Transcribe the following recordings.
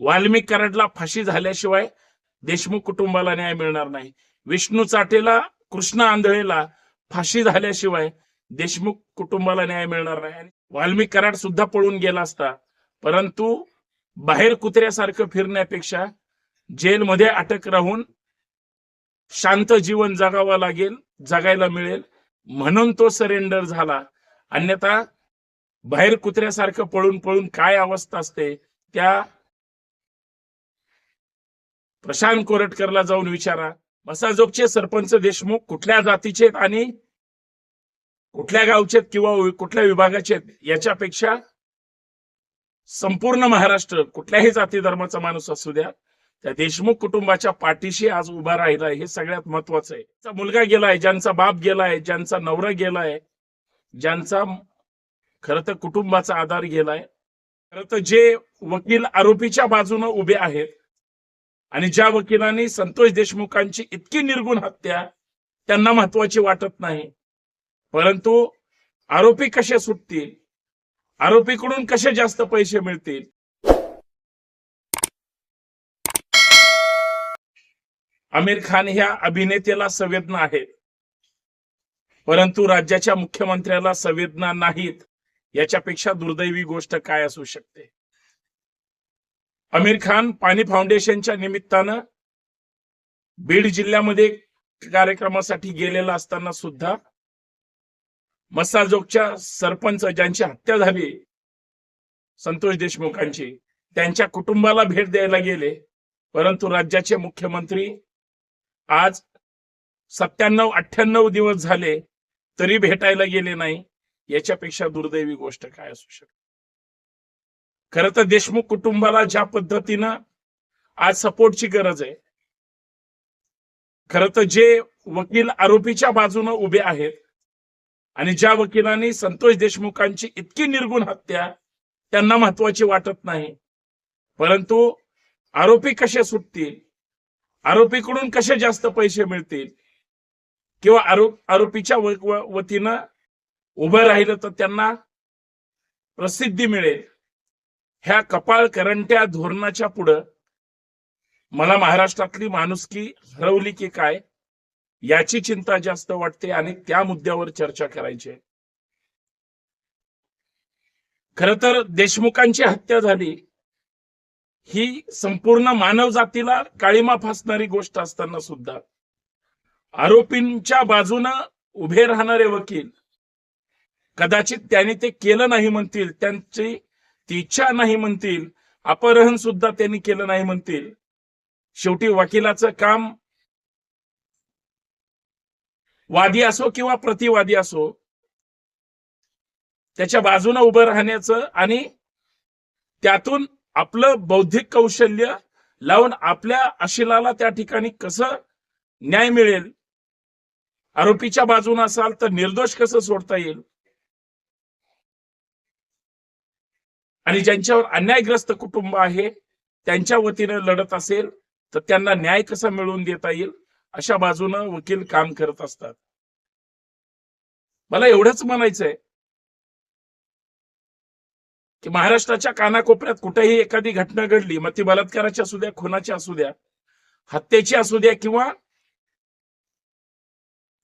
वाल्मिक कराडला फाशी झाल्याशिवाय देशमुख कुटुंबाला न्याय मिळणार नाही. विष्णू चाटेला कृष्ण आंधळेला फाशी झाल्याशिवाय देशमुख कुटुंबाला न्याय मिळणार नाही. आणि वाल्मिक कराड सुद्धा पळून गेला असता परंतु बाहेर कुत्र्यासारखं फिरण्यापेक्षा जेलमध्ये अटक राहून शांत जीवन जगावं लागेल जगायला मिळेल म्हणून तो सरेंडर झाला. अन्यथा बाहेर कुत्र्यासारखं पळून पळून काय अवस्था असते त्या प्रशांत कोरटकरला जाऊन विचारा. मसाजोगचे सरपंच देशमुख कुठल्या जातीचे आहेत आणि कुठल्या गावचे आहेत किंवा कुठल्या विभागाचे आहेत याच्यापेक्षा संपूर्ण महाराष्ट्र कुठल्याही जाती धर्माचा माणूस असू द्या त्या देशमुख कुटुंबाच्या पाठीशी आज उभा राहिला हे सगळ्यात महत्वाचं आहे. मुलगा गेलाय ज्यांचा बाप गेलाय ज्यांचा नवरा गेलाय ज्यांचा खर तर कुटुंबाचा आधार गेलाय खरं तर जे वकील आरोपीच्या बाजूने उभे आहेत आणि ज्या वकिलांनी संतोष देशमुखांची इतकी निर्गुण हत्या त्यांना महत्वाची वाटत नाही. परंतु आरोपी कसे सुटतील? आरोपीकडून कसे जास्त पैसे मिळतील? आमिर खान ह्या अभिनेत्याला संवेदना आहेत. परंतु राज्याच्या मुख्यमंत्र्याला संवेदना नाहीत. याच्यापेक्षा दुर्दैवी गोष्ट काय असू शकते? आमिर खान पाणी फाउंडेशनच्या निमित्तानं बीड जिल्ह्यामध्ये कार्यक्रमासाठी गेलेला असताना सुद्धा मसाजोगच्या सरपंच ज्यांची हत्या झाली संतोष देशमुखांची त्यांच्या कुटुंबाला भेट द्यायला गेले. परंतु राज्याचे मुख्यमंत्री आज सत्त्याण्णव अठ्ठ्याण्णव दिवस झाले तरी भेटायला गेले नाही. याच्यापेक्षा दुर्दैवी गोष्ट काय असू शकते? खर तर देशमुख कुटुंबाला ज्या पद्धतीनं आज सपोर्टची गरज आहे खर तर जे वकील आरोपीच्या बाजूने उभे आहेत आणि ज्या वकिलांनी संतोष देशमुखांची इतकी निर्गुण हत्या त्यांना महत्वाची वाटत नाही परंतु आरोपी कसे सुटतील आरोपीकडून कसे जास्त पैसे मिळतील किंवा आरोप आरोपीच्या वतीनं उभं राहिलं तर त्यांना प्रसिद्धी मिळेल? ह्या कपाळ करंट्या धोरणाच्या पुढं मला महाराष्ट्रातली माणुसकी हरवली की काय याची चिंता जास्त वाटते आणि त्या मुद्द्यावर चर्चा करायची आहे. खर तर देशमुखांची हत्या झाली ही संपूर्ण मानव जातीला काळीमा फासणारी गोष्ट असताना सुद्धा. आरोपींच्या बाजूनं उभे राहणारे वकील कदाचित त्यांनी ते केलं नाही म्हणतील त्यांची ती इच्छा नाही म्हणतील अपहरण सुद्धा त्यांनी केलं नाही म्हणतील. शेवटी वकिलाचं काम वादी असो किंवा प्रतिवादी असो त्याच्या बाजूने उभं राहण्याचं आणि त्यातून आपलं बौद्धिक कौशल्य लावून आपल्या अशिलाला त्या ठिकाणी कसं न्याय मिळेल आरोपीच्या बाजूने असाल तर निर्दोष कसं सोडता येईल आणि ज्यांच्यावर अन्यायग्रस्त कुटुंब आहे त्यांच्या वतीने लढत असेल तर त्यांना न्याय कसा मिळवून देता येईल अशा बाजूनं वकील काम करत असतात. मला एवढंच म्हणायचंय की महाराष्ट्राच्या कानाकोपऱ्यात कुठेही एखादी घटना घडली मग ती बलात्काराची असू द्या खुनाची असू द्या हत्येची असू द्या किंवा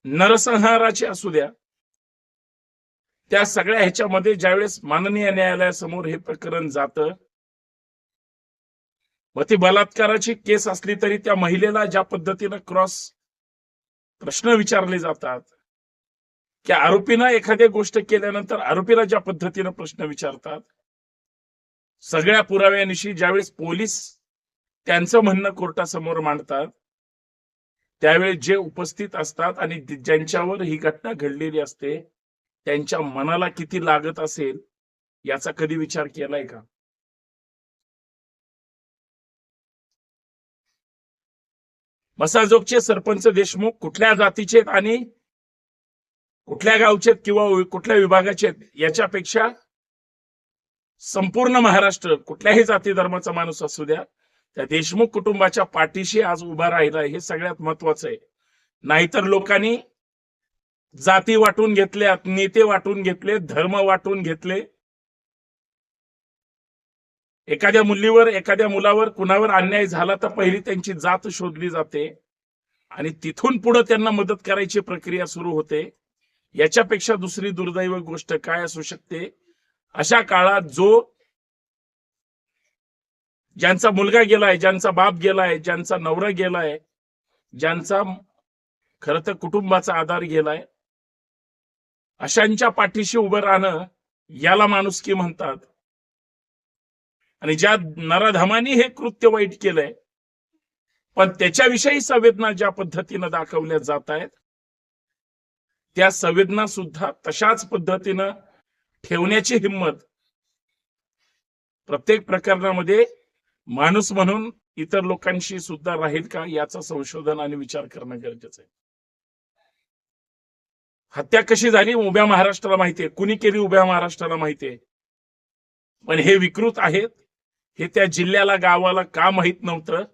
नरसंहाराची असू द्या त्या सगळ्या ह्याच्यामध्ये ज्यावेळेस माननीय न्यायालयासमोर हे प्रकरण जात मग ती बलात्काराची केस असली तरी त्या महिलेला ज्या पद्धतीनं क्रॉस प्रश्न विचारले जातात की आरोपीनं एखाद्या गोष्ट केल्यानंतर आरोपीला ज्या पद्धतीनं प्रश्न विचारतात सगळ्या पुराव्यानिशी ज्यावेळेस पोलीस त्यांचं म्हणणं कोर्टासमोर मांडतात त्यावेळेस जे उपस्थित असतात आणि ज्यांच्यावर ही घटना घडलेली असते त्यांच्या मनाला किती लागत असेल याचा कधी विचार केलाय का? मसाजोगचे सरपंच देशमुख कुठल्या जातीचे आहेत आणि कुठल्या गावचे आहेत किंवा कुठल्या विभागाचे आहेत याच्यापेक्षा संपूर्ण महाराष्ट्र कुठल्याही जाती धर्माचा माणूस असू द्या त्या देशमुख कुटुंबाच्या पाठीशी आज उभा राहिला हे सगळ्यात महत्वाचं आहे. नाहीतर लोकांनी जाती वाटून घेतल्यात नेते वाटून घेतले धर्म वाटून घेतले. एखाद्या मुलीवर एखाद्या मुलावर कुणावर अन्याय झाला तर पहिली त्यांची जात शोधली जाते. आणि तिथून पुढे त्यांना मदत करायची प्रक्रिया सुरू होते. याच्यापेक्षा दुसरी दुर्दैव गोष्ट काय असू शकते? अशा काळात जो ज्यांचा मुलगा गेलाय ज्यांचा बाप गेलाय ज्यांचा नवरा गेलाय ज्यांचा खर तर कुटुंबाचा आधार गेलाय अशांच्या पाठीशी उभं राहणं याला माणुसकी म्हणतात. आणि ज्या नराधमानी हे कृत्य वाईट केलंय पण त्याच्याविषयी संवेदना ज्या पद्धतीनं दाखवल्या जात आहेत त्या संवेदना सुद्धा तशाच पद्धतीनं ठेवण्याची हिंमत प्रत्येक प्रकरणामध्ये माणूस म्हणून इतर लोकांशी सुद्धा राहील का याचा संशोधन आणि विचार करणं गरजेचं आहे. हत्या कशी झाली उभ्या महाराष्ट्राला माहितीये. कुणी केली उभ्या महाराष्ट्राला माहितीये. पण हे विकृत आहेत. हे त्या जिल्ह्याला गावाला का माहीत नव्हतं?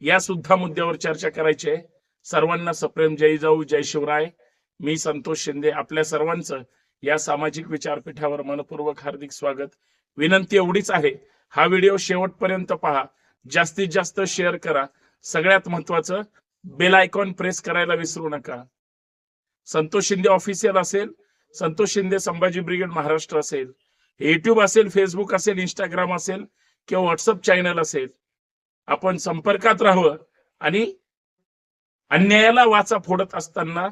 या सुद्धा मुद्द्यावर चर्चा करायची आहे. सर्वांना सप्रेम. जय जाऊ जय शिवराय. मी संतोष शिंदे आपल्या सर्वांचं या सामाजिक विचारपीठावर मनपूर्वक हार्दिक स्वागत. विनंती एवढीच आहे. हा व्हिडिओ शेवटपर्यंत पहा. जास्तीत जास्त शेअर करा. सगळ्यात महत्वाचं बेल आयकॉन प्रेस करायला विसरू नका. संतोष शिंदे ऑफिशियल असेल संतोष शिंदे संभाजी ब्रिगेड महाराष्ट्र असेल युट्यूब असेल फेसबुक असेल इंस्टाग्राम असेल किंवा व्हॉट्सअप चॅनल असेल आपण संपर्कात राहावं आणि अन्यायाला वाचा फोडत असताना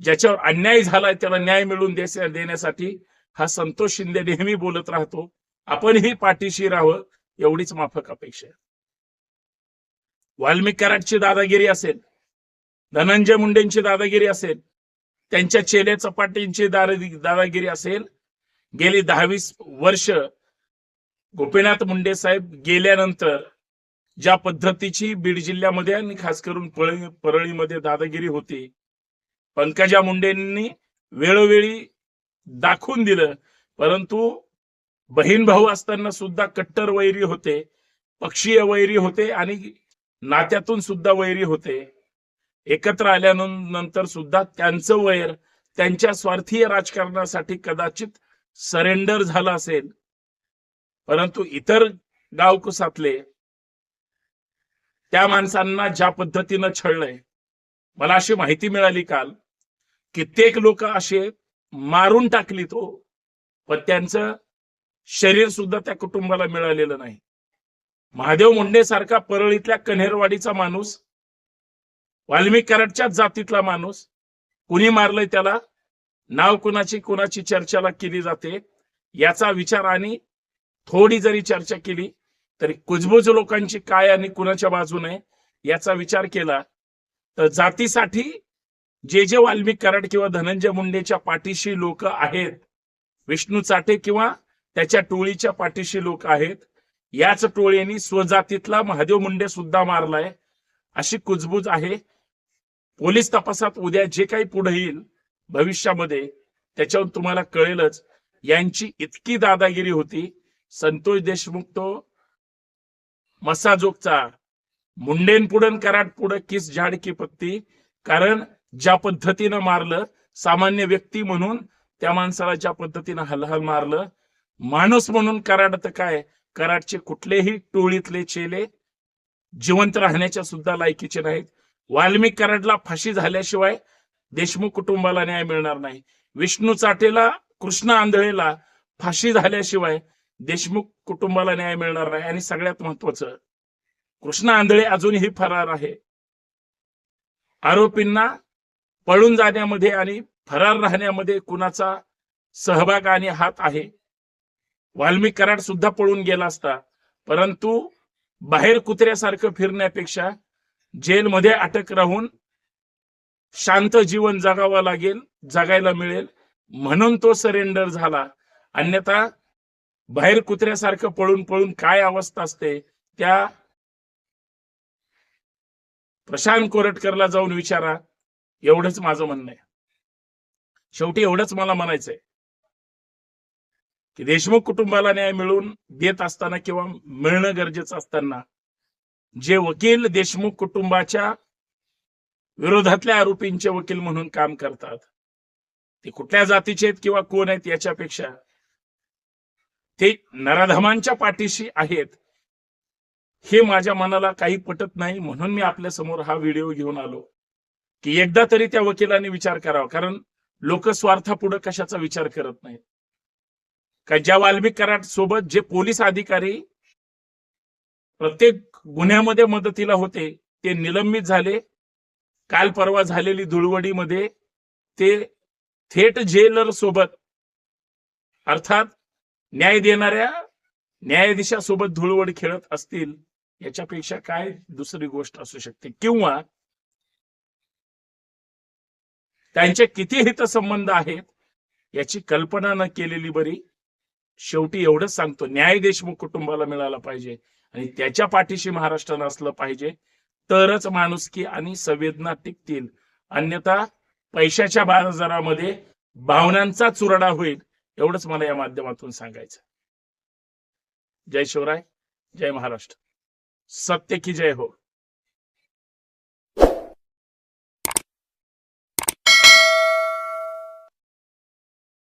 ज्याच्यावर अन्याय झालाय त्याला न्याय मिळवून देण्यासाठी हा संतोष शिंदे नेहमी बोलत राहतो. आपणही पाठीशी राहावं एवढीच माफक अपेक्षा आहे. वाल्मिक कराडची दादागिरी असेल धनंजय मुंडेंची दादागिरी असेल त्यांच्या चेले चपाटींची दादागिरी असेल गेली दहावीस वर्ष गोपीनाथ मुंडे साहेब गेल्यानंतर ज्या पद्धतीची बीड जिल्ह्यामध्ये आणि खास करून पळी परळीमध्ये दादागिरी होती पंकजा मुंडेंनी वेळोवेळी दाखवून दिलं परंतु बहीण भाऊ असताना सुद्धा कट्टर वैरी होते पक्षीय वैरी होते आणि नात्यातून सुद्धा वैरी होते. एकत्र आल्यानंतर सुद्धा त्यांचं वैर त्यांच्या स्वार्थीय राजकारणासाठी कदाचित सरेंडर झालं असेल. परंतु इतर गावकुसातले त्या माणसांना ज्या पद्धतीनं छळलंय मला अशी माहिती मिळाली काल कित्येक लोक असे मारून टाकली तो पण त्यांचं शरीर सुद्धा त्या कुटुंबाला मिळालेलं नाही. महादेव मुंडे सारखा परळीतल्या कन्हेरवाडीचा माणूस वाल्मिकरटच्याच जातीतला माणूस. कुणी मारलंय त्याला? नाव कुणाची कुणाची चर्चाला केली जाते? याचा विचार आणि थोडी जरी चर्चा केली तरी कुजबुज लोकांची काय आणि कुणाच्या बाजूने? याचा विचार केला तर जातीसाठी जे जे वाल्मिक कराड किंवा धनंजय मुंडेच्या पाठीशी लोक आहेत विष्णू चाटे किंवा त्याच्या टोळीच्या पाठीशी लोक आहेत याच टोळीने स्वजातीतला महादेव मुंडे सुद्धा मारलाय. अशी कुजबूज आहे. पोलीस तपासात उद्या जे काही पुढे येईल भविष्यामध्ये त्याच्यावर तुम्हाला कळेलच. यांची इतकी दादागिरी होती. संतोष देशमुख तो मसाजोगचा. मुंडेन पुढन कराड पुढं किस झाड की पत्ती. कारण ज्या पद्धतीनं मारलं सामान्य व्यक्ती म्हणून त्या माणसाला ज्या पद्धतीनं हलहल मारलं माणूस म्हणून कराड तर काय? कराडचे कुठलेही टोळीतले चेले जिवंत राहण्याच्या सुद्धा लायकीचे नाहीत. वाल्मिक कराडला फाशी झाल्याशिवाय देशमुख कुटुंबाला न्याय मिळणार नाही. विष्णू चाटेला कृष्ण आंधळेला फाशी झाल्याशिवाय देशमुख कुटुंबाला न्याय मिळणार नाही. आणि सगळ्यात महत्वाचं कृष्ण आंधळे अजूनही फरार आहे. आरोपींना पळून जाण्यामध्ये आणि फरार राहण्यामध्ये कुणाचा सहभाग आणि हात आहे? वाल्मिक कराड सुद्धा पळून गेला असता परंतु बाहेर कुत्र्यासारखं फिरण्यापेक्षा जेलमध्ये अटक राहून शांत जीवन जगावं लागेल जगायला मिळेल. म्हणून तो सरेंडर झाला. अन्यथा बाहेर कुत्र्यासारखं पळून पळून काय अवस्था असते त्या प्रशांत कोरटकरला जाऊन विचारा. एवढंच माझं म्हणणं आहे. शेवटी एवढंच मला म्हणायचंय. देशमुख कुटुंबाला न्याय मिळवून देत असताना किंवा मिळणं गरजेचं असताना जे वकील देशमुख कुटुंबाच्या विरोधातल्या आरोपींचे वकील म्हणून काम करतात ते कुठल्या जातीचे आहेत किंवा कोण आहेत याच्यापेक्षा ते नराधमांच्या पाठीशी आहेत हे माझ्या मनाला काही पटत नाही. म्हणून मी आपल्यासमोर हा व्हिडिओ घेऊन आलो की एकदा तरी त्या वकिलांनी विचार करावा. कारण लोक स्वार्थापुढे कशाचा विचार करत नाहीत. का ज्या वाल्मिक कराड सोबत जे पोलीस अधिकारी प्रत्येक गुन्ह्यामध्ये मदतीला होते ते निलंबित झाले. काल परवा झालेली धुळवडीमध्ये ते थेट जेलर सोबत अर्थात न्याय देणाऱ्या न्यायाधीशासोबत धुळवड खेळत असतील याच्यापेक्षा काय दुसरी गोष्ट असू शकते? किंवा त्यांचे किती हितसंबंध आहेत याची कल्पना न केलेली बरी शेवटी एवढंच सांगतो न्याय देशमुख कुटुंबाला मिळाला पाहिजे आणि त्याच्या पाठीशी महाराष्ट्रानं असलं पाहिजे. तरच माणुसकी आणि संवेदना टिकतील. अन्यथा पैशाच्या बाजारामध्ये भावनांचा चुरडा होईल एवढंच मला या माध्यमातून सांगायचं जय शिवराय जय महाराष्ट्र. सत्य की जय हो.